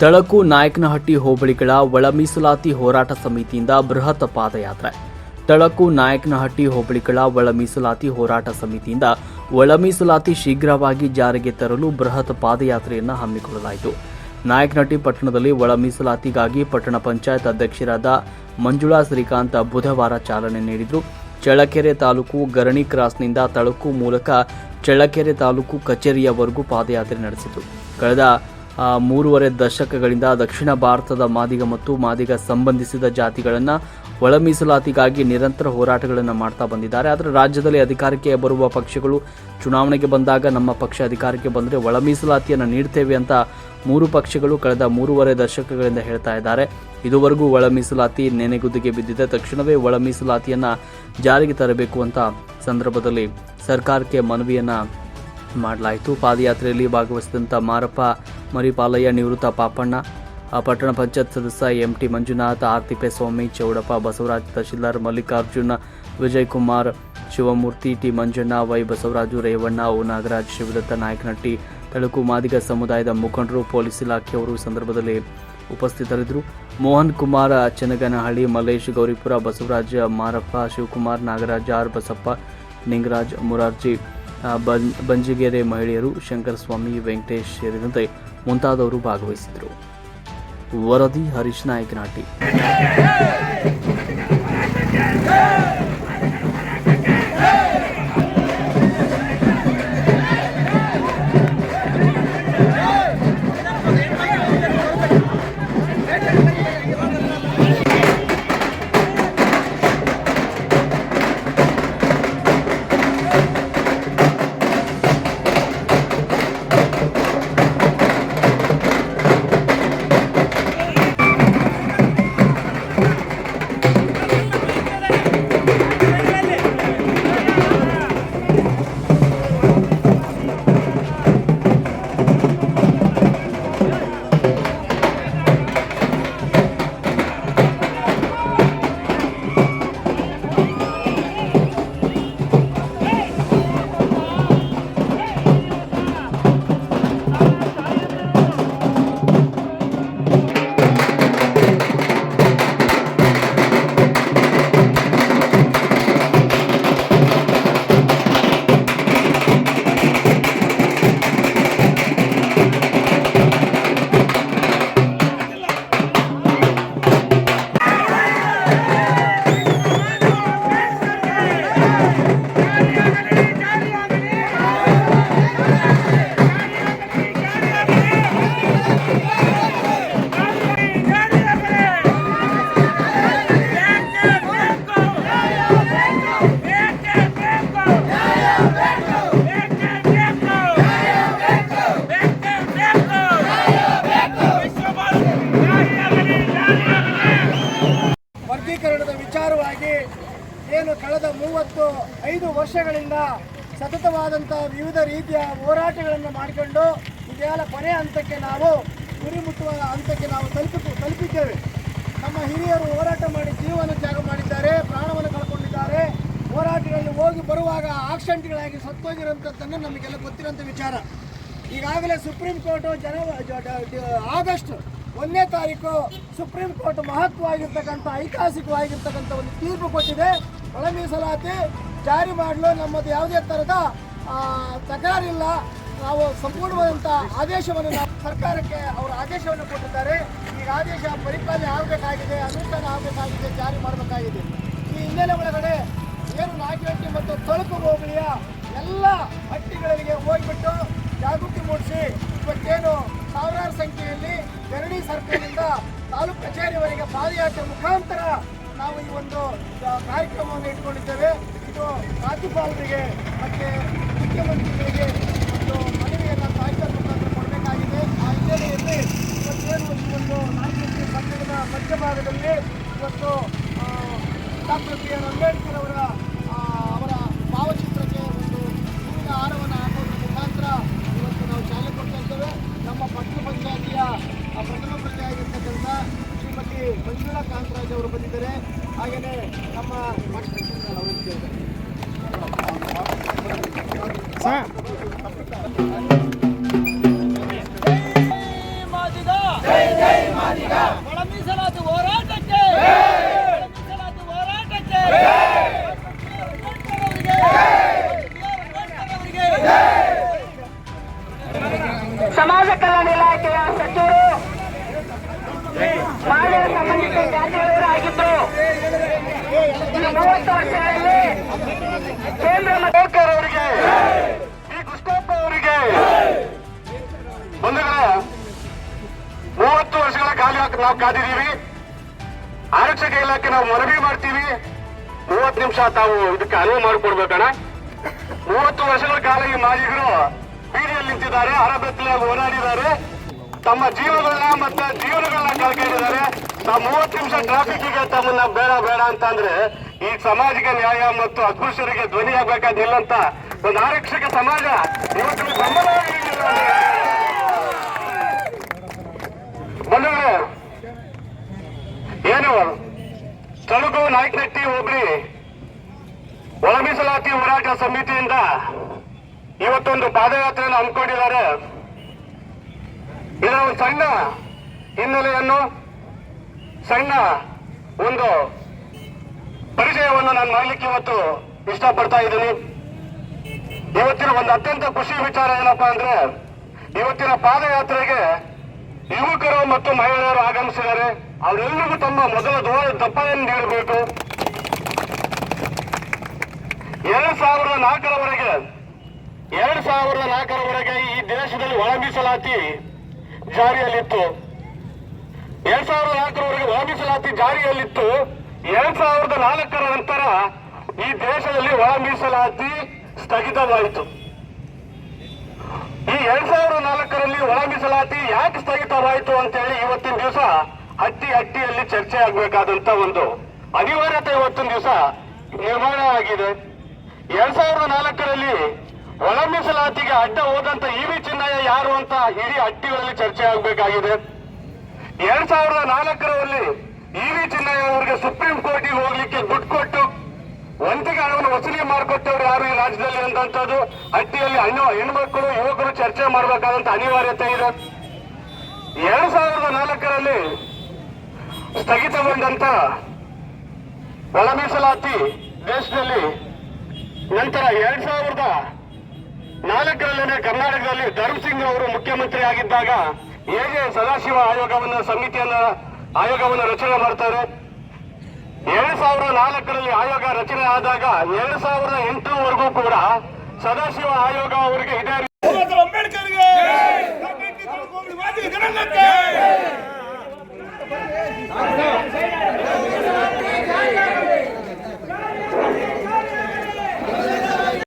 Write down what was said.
ತಳಕು ನಾಯಕನಹಟ್ಟಿ ಹೋಬಳಿಗಳ ಒಳ ಮೀಸಲಾತಿ ಹೋರಾಟ ಸಮಿತಿಯಿಂದ ಬೃಹತ್ ಪಾದಯಾತ್ರೆ. ತಳಕು ನಾಯಕನಹಟ್ಟಿ ಹೋಬಳಿಗಳ ಒಳ ಮೀಸಲಾತಿ ಹೋರಾಟ ಸಮಿತಿಯಿಂದ ಒಳ ಮೀಸಲಾತಿ ಶೀಘ್ರವಾಗಿ ಜಾರಿಗೆ ತರಲು ಬೃಹತ್ ಪಾದಯಾತ್ರೆಯನ್ನು ಹಮ್ಮಿಕೊಳ್ಳಲಾಯಿತು. ನಾಯಕನಹಟ್ಟಿ ಪಟ್ಟಣದಲ್ಲಿ ಒಳ ಮೀಸಲಾತಿಗಾಗಿ ಪಟ್ಟಣ ಪಂಚಾಯತ್ ಅಧ್ಯಕ್ಷರಾದ ಮಂಜುಳಾ ಶ್ರೀಕಾಂತ್ ಬುಧವಾರ ಚಾಲನೆ ನೀಡಿದರು. ಚಳ್ಳಕೆರೆ ತಾಲೂಕು ಗರಣಿ ಕ್ರಾಸ್ನಿಂದ ತಳಕು ಮೂಲಕ ಚಳ್ಳಕೆರೆ ತಾಲೂಕು ಕಚೇರಿಯವರೆಗೂ ಪಾದಯಾತ್ರೆ ನಡೆಸಿತು. ಕಳೆದ ಮೂರುವರೆ ದಶಕಗಳಿಂದ ದಕ್ಷಿಣ ಭಾರತದ ಮಾದಿಗ ಮತ್ತು ಮಾದಿಗ ಸಂಬಂಧಿಸಿದ ಜಾತಿಗಳನ್ನು ಒಳ ಮೀಸಲಾತಿಗಾಗಿ ನಿರಂತರ ಹೋರಾಟಗಳನ್ನು ಮಾಡ್ತಾ ಬಂದಿದ್ದಾರೆ. ಆದರೆ ರಾಜ್ಯದಲ್ಲಿ ಅಧಿಕಾರಕ್ಕೆ ಬರುವ ಪಕ್ಷಗಳು ಚುನಾವಣೆಗೆ ಬಂದಾಗ ನಮ್ಮ ಪಕ್ಷ ಅಧಿಕಾರಕ್ಕೆ ಬಂದರೆ ಒಳ ಮೀಸಲಾತಿಯನ್ನು ನೀಡ್ತೇವೆ ಅಂತ ಮೂರು ಪಕ್ಷಗಳು ಕಳೆದ ಮೂರುವರೆ ದಶಕಗಳಿಂದ ಹೇಳ್ತಾ ಇದ್ದಾರೆ. ಇದುವರೆಗೂ ಒಳ ಮೀಸಲಾತಿ ನೆನೆಗುದಿಗೆ ಬಿದ್ದಿದೆ. ತಕ್ಷಣವೇ ಒಳ ಮೀಸಲಾತಿಯನ್ನು ಜಾರಿಗೆ ತರಬೇಕು ಅಂತ ಸಂದರ್ಭದಲ್ಲಿ ಸರ್ಕಾರಕ್ಕೆ ಮನವಿಯನ್ನು ಮಾಡಲಾಯಿತು. ಪಾದಯಾತ್ರೆಯಲ್ಲಿ ಭಾಗವಹಿಸಿದಂಥ ಮಾರಪ್ಪ, ಮರಿಪಾಲಯ್ಯ, ನಿವೃತ್ತ ಪಾಪಣ್ಣ ಪಟ್ಟಣ ಪಂಚಾಯತ್ ಸದಸ್ಯ M T Manjunath Arthippaswamy Chowdappa, Basavaraj tahsildar, Mallikarjuna Vijay Kumar Shivamurthy, T Manjanna, Y Basavaraju, Revanna, O Nagaraj, Shivadatta Nayakanatti Taluku Madiga ಸಮುದಾಯದ ಮುಖಂಡರು, ಪೊಲೀಸ್ ಇಲಾಖೆಯವರು ಸಂದರ್ಭದಲ್ಲಿ ಉಪಸ್ಥಿತರಿದ್ದರು. ಮೋಹನ್ ಕುಮಾರ್, ಚನ್ನಗನಹಳ್ಳಿ, ಮಲ್ಲೇಶ್, ಗೌರಿಪುರ, ಬಸವರಾಜ್, ಮಾರಪ್ಪ, ಶಿವಕುಮಾರ್, ನಾಗರಾಜ್, ಆರ್ ಬಸಪ್ಪ, ನಿಂಗರಾಜ್, ಮುರಾರ್ಜಿ ಬಂ ಬಂಜಿಗೆರೆ ಮಹಿಳೆಯರು ಶಂಕರಸ್ವಾಮಿ ವೆಂಕಟೇಶ್ ಸೇರಿದಂತೆ ಮುಂತಾದವರು ಭಾಗವಹಿಸಿದರು ವರದಿ ಹರೀಶ್ ನಾಯಕನಾಟಿ ಐದು ವರ್ಷಗಳಿಂದ ಸತತವಾದಂಥ ವಿವಿಧ ರೀತಿಯ ಹೋರಾಟಗಳನ್ನು ಮಾಡಿಕೊಂಡು ಇದೆಲ್ಲ ಕೊನೆ ಹಂತಕ್ಕೆ ನಾವು ಗುರಿ ಮುಟ್ಟುವ ಹಂತಕ್ಕೆ ನಾವು ತಲುಪಿ ತಲುಪಿದ್ದೇವೆ. ನಮ್ಮ ಹಿರಿಯರು ಹೋರಾಟ ಮಾಡಿ ಜೀವನ ತ್ಯಾಗ ಮಾಡಿದ್ದಾರೆ, ಪ್ರಾಣವನ್ನು ಕಳ್ಕೊಂಡಿದ್ದಾರೆ. ಹೋರಾಟಗಳಲ್ಲಿ ಹೋಗಿ ಬರುವಾಗ ಆಕ್ಸಿಡೆಂಟ್ಗಳಾಗಿ ಸತ್ತೋಗಿರೋಂಥದ್ದನ್ನು ನಮಗೆಲ್ಲ ಗೊತ್ತಿರೋಂಥ ವಿಚಾರ. ಈಗಾಗಲೇ ಸುಪ್ರೀಂ ಕೋರ್ಟು ಜನ ಆಗಸ್ಟ್ ಒಂದನೇ ತಾರೀಕು ಸುಪ್ರೀಂ ಕೋರ್ಟ್ ಮಹತ್ವವಾಗಿರ್ತಕ್ಕಂಥ, ಐತಿಹಾಸಿಕವಾಗಿರ್ತಕ್ಕಂಥ ಒಂದು ತೀರ್ಪು ಕೊಟ್ಟಿದೆ. ಒಳ ಮೀಸಲಾತಿ ಜಾರಿ ಮಾಡಲು ನಮ್ಮದು ಯಾವುದೇ ಥರದ ತಕರಾರಿಲ್ಲ. ನಾವು ಸಂಪೂರ್ಣವಾದಂಥ ಆದೇಶವನ್ನು ಸರ್ಕಾರಕ್ಕೆ ಅವರು ಆದೇಶವನ್ನು ಕೊಟ್ಟಿದ್ದಾರೆ. ಈಗ ಆದೇಶ ಪರಿಪಾಲನೆ ಆಗಬೇಕಾಗಿದೆ, ಅನುಷ್ಠಾನ ಆಗಬೇಕಾಗಿದೆ, ಜಾರಿ ಮಾಡಬೇಕಾಗಿದೆ. ಈ ಹಿನ್ನೆಲೆ ಒಳಗಡೆ ಏನು ನಾಗಿಹಟ್ಟಿ ಮತ್ತು ತಳುಕು ಹೋಬಳಿಯ ಎಲ್ಲ ಹಟ್ಟಿಗಳಿಗೆ ಹೋಗಿಬಿಟ್ಟು ಜಾಗೃತಿ ಮೂಡಿಸಿ, ಇವತ್ತೇನು ಸಾವಿರಾರು ಸಂಖ್ಯೆಯಲ್ಲಿ ಗರಡಿ ಸರ್ಕಾರದಿಂದ ತಾಲೂಕು ಕಚೇರಿವರೆಗೆ ಪಾದಯಾತ್ರೆ ಮುಖಾಂತರ ನಾವು ಈ ಒಂದು ಕಾರ್ಯಕ್ರಮವನ್ನು ಇಟ್ಕೊಂಡಿದ್ದೇವೆ. ಇದು ರಾಜ್ಯಪಾಲರಿಗೆ ಮತ್ತು ಮುಖ್ಯಮಂತ್ರಿಗಳಿಗೆ ಒಂದು ಮನವಿಯನ್ನು ಸಾಹಿತ್ಯ ಮುಖಾಂತರ ಕೊಡಬೇಕಾಗಿದೆ. ಆ ಹಿನ್ನೆಲೆಯಲ್ಲಿ ಇವತ್ತೇನು ಈ ಒಂದು ನಾಯಕತ್ವ ಕನ್ನಡದ ಮಧ್ಯಭಾಗದಲ್ಲಿ ಇವತ್ತು ಡಾಕ್ಟರ್ ಬಿ ಆರ್ ಅಂಬೇಡ್ಕರ್ ಅವರ ಅವರ ಭಾವಚಿತ್ರಕ್ಕೆ ಒಂದು ಹೂವಿನ ಹಾರವನ್ನು ಹಾಕೋದ್ರ ಮುಖಾಂತರ ಇವತ್ತು ನಾವು ಚಾಲನೆ ಕೊಡ್ತಾ ಇದ್ದೇವೆ. ನಮ್ಮ ಪಟ್ಟಣ ಪಂಚಾಯತಿಯ ಪ್ರಥಮ ಪ್ರಜೆ ಶ್ರೀಮತಿ ಮಂಜುಳಾ ಕಾಂತರಾಜ್ ಅವರು ಬಂದಿದ್ದಾರೆ. ಹಾಗೆಯೇ ನಮ್ಮ ಒಳ ಮೀಸಲಾತಿ ಹೋರಾಟಕ್ಕೆ ಮೀಸಲಾತಿ ಹೋರಾಟಕ್ಕೆ ಸಮಾಜ ಕಲ್ಯಾಣ ಇಲಾಖೆಯ ಸಚಿವರು ಮಾನವ ಸಂಬಂಧಿತ ಜಾತಿಯವರಾಗಿದ್ದು ಈ ಮೂವತ್ತು ವರ್ಷಗಳಲ್ಲಿ ಕೇಂದ್ರ ಸರ್ಕಾರ ಅವರಿಗೆ, ಈ ಕೃಷ್ಣಪ್ಪ ಅವರಿಗೆ. ಬಂಧುಗಳೇ, ಮೂವತ್ತು ವರ್ಷಗಳ ಕಾಲ ನಾವು ಕಾದಿದ್ದೀವಿ. ಆರಕ್ಷಕ ಇಲಾಖೆ ನಾವು ಮನವಿ ಮಾಡ್ತೀವಿ. ಮೂವತ್ತು ನಿಮಿಷ ತಾವು ಇದಕ್ಕೆ ಅನುವು ಮಾಡಿಕೊಡ್ಬೇಕಣ್ಣ ಮೂವತ್ತು ವರ್ಷಗಳ ಕಾಲ ಈ ಮಾಲಿಗರು ಬೀದಿಯಲ್ಲಿ ನಿಂತಿದ್ದಾರೆ ಅರಬೆತ್ತಲಾಗಿ ಓಡಾಡಿದ್ದಾರೆ ತಮ್ಮ ಜೀವಗಳನ್ನ ಮತ್ತೆ ಜೀವನಗಳನ್ನ ಕಳ್ಕೊಂಡಿದ್ದಾರೆ. ನಾವು ಮೂವತ್ತು ನಿಮಿಷ ಟ್ರಾಫಿಕ್ಗೆ ತಮ್ಮನ್ನ ಬೇಡ ಬೇಡ ಅಂತಂದ್ರೆ ಈ ಸಮಾಜಿಕ ನ್ಯಾಯ ಮತ್ತು ಅಸ್ಪೃಶ್ಯರಿಗೆ ಧ್ವನಿ ಆಗ್ಬೇಕಾದಿಲ್ಲ ಅಂತ ಒಂದು ಆರಕ್ಷಕ ಸಮಾಜ ಇವತ್ತು ಬೆಂಬಲ ಏನು? ತಳುಕು ನಾಯಕನಟ್ಟಿ ಹೋಬಳಿ ಒಳ ಮೀಸಲಾತಿ ಹೋರಾಟ ಸಮಿತಿಯಿಂದ ಇವತ್ತೊಂದು ಪಾದಯಾತ್ರೆಯನ್ನು ಹಮ್ಮಿಕೊಂಡಿದ್ದಾರೆ. ಇದರ ಒಂದು ಸಣ್ಣ ಹಿನ್ನೆಲೆಯನ್ನು, ಸಣ್ಣ ಒಂದು ಪರಿಚಯವನ್ನು ನಾನು ಮಾಡಲಿಕ್ಕೆ ಇವತ್ತು ಇಷ್ಟಪಡ್ತಾ ಇದ್ದೀನಿ. ಇವತ್ತಿನ ಒಂದು ಅತ್ಯಂತ ಖುಷಿ ವಿಚಾರ ಏನಪ್ಪಾ ಅಂದ್ರೆ, ಇವತ್ತಿನ ಪಾದಯಾತ್ರೆಗೆ ಯುವಕರು ಮತ್ತು ಮಹಿಳೆಯರು ಆಗಮಿಸಿದ್ದಾರೆ. ಅವರೆಲ್ಲರಿಗೂ ತಮ್ಮ ಮೊದಲ ದೋ ದಪ್ಪವನ್ನು ನೀಡಬೇಕು. ಎರಡ್ ಸಾವಿರದ ನಾಲ್ಕರವರೆಗೆ, ಎರಡ್ ಸಾವಿರದ ನಾಲ್ಕರವರೆಗೆ ಈ ದೇಶದಲ್ಲಿ ಒಳ ಜಾರಿಯಲ್ಲಿತ್ತು. ಎರಡ್ ಸಾವಿರದ ನಾಲ್ಕರವರೆಗೆ ಒಳ ಜಾರಿಯಲ್ಲಿತ್ತು. ಎರಡ್ ಸಾವಿರದ ನಾಲ್ಕರ ನಂತರ ಈ ದೇಶದಲ್ಲಿ ಒಳ ಮೀಸಲಾತಿ ಸ್ಥಗಿತವಾಯಿತು. ಈ ಎರಡ್ ಸಾವಿರದ ನಾಲ್ಕರಲ್ಲಿ ಒಳ ಮೀಸಲಾತಿ ಯಾಕೆ ಸ್ಥಗಿತವಾಯಿತು ಅಂತ ಹೇಳಿ ಇವತ್ತಿನ ದಿವಸ ಹಟ್ಟಿ ಹಟ್ಟಿಯಲ್ಲಿ ಚರ್ಚೆ ಆಗ್ಬೇಕಾದಂತ ಒಂದು ಅನಿವಾರ್ಯತೆ ಇವತ್ತಿನ ದಿವಸ ನಿರ್ಮಾಣ ಆಗಿದೆ. ಎರಡ್ ಸಾವಿರದ ನಾಲ್ಕರಲ್ಲಿ ಒಳ ಮೀಸಲಾತಿಗೆ ಅಡ್ಡ ಹೋದಂತ ಇ ವಿ ಯಾರು ಅಂತ ಇಡೀ ಹಟ್ಟಿಗಳಲ್ಲಿ ಚರ್ಚೆ ಆಗಬೇಕಾಗಿದೆ. ಎರಡ್ ಸಾವಿರದ ನಾಲ್ಕರಲ್ಲಿ ಚಿನ್ನಯ್ಯ ಅವರಿಗೆ ಸುಪ್ರೀಂ ಕೋರ್ಟಿಗೆ ಹೋಗ್ಲಿಕ್ಕೆ ದುಡ್ಡು ಕೊಟ್ಟು ಒಂದಿಗೆ ಹಣವನ್ನು ವಸೂಲಿ ಮಾಡಿಕೊಟ್ಟವ್ರು ಯಾರು ಈ ರಾಜ್ಯದಲ್ಲಿ ಅಂತದ್ದು ಹಟ್ಟಿಯಲ್ಲಿ ಹಣ್ಣು, ಹೆಣ್ಮಕ್ಳು, ಯುವಕರು ಚರ್ಚೆ ಮಾಡಬೇಕಾದಂತ ಅನಿವಾರ್ಯತೆ ಇದೆ. ಎರಡ್ ಸಾವಿರದ ನಾಲ್ಕರಲ್ಲಿ ಸ್ಥಗಿತಗೊಂಡಂತ ಒಳ ಮೀಸಲಾತಿ ದೇಶದಲ್ಲಿ ನಂತರ ಎರಡ್ ಸಾವಿರದ ನಾಲ್ಕರಲ್ಲೇನೆ ಕರ್ನಾಟಕದಲ್ಲಿ ಧರ್ಮಸಿಂಗ್ ಅವರು ಮುಖ್ಯಮಂತ್ರಿ ಆಗಿದ್ದಾಗ ಹೇಗೆ ಸದಾಶಿವ ಆಯೋಗವನ್ನ ಸಮಿತಿಯನ್ನ ಆಯೋಗವನ್ನು ರಚನೆ ಮಾಡ್ತಾರೆ. ಎರಡ್ ಸಾವಿರದ ನಾಲ್ಕರಲ್ಲಿ ಆಯೋಗ ರಚನೆ ಆದಾಗ ಎರಡ್ ಸಾವಿರದ ಎಂಟರವರೆಗೂ ಕೂಡ ಸದಾಶಿವ ಆಯೋಗ ಅವರಿಗೆ ಇದೇ ರೀತಿ ಅಂಬೇಡ್ಕರ್ಗೆ ಜನಾಂಗಕ್ಕೆ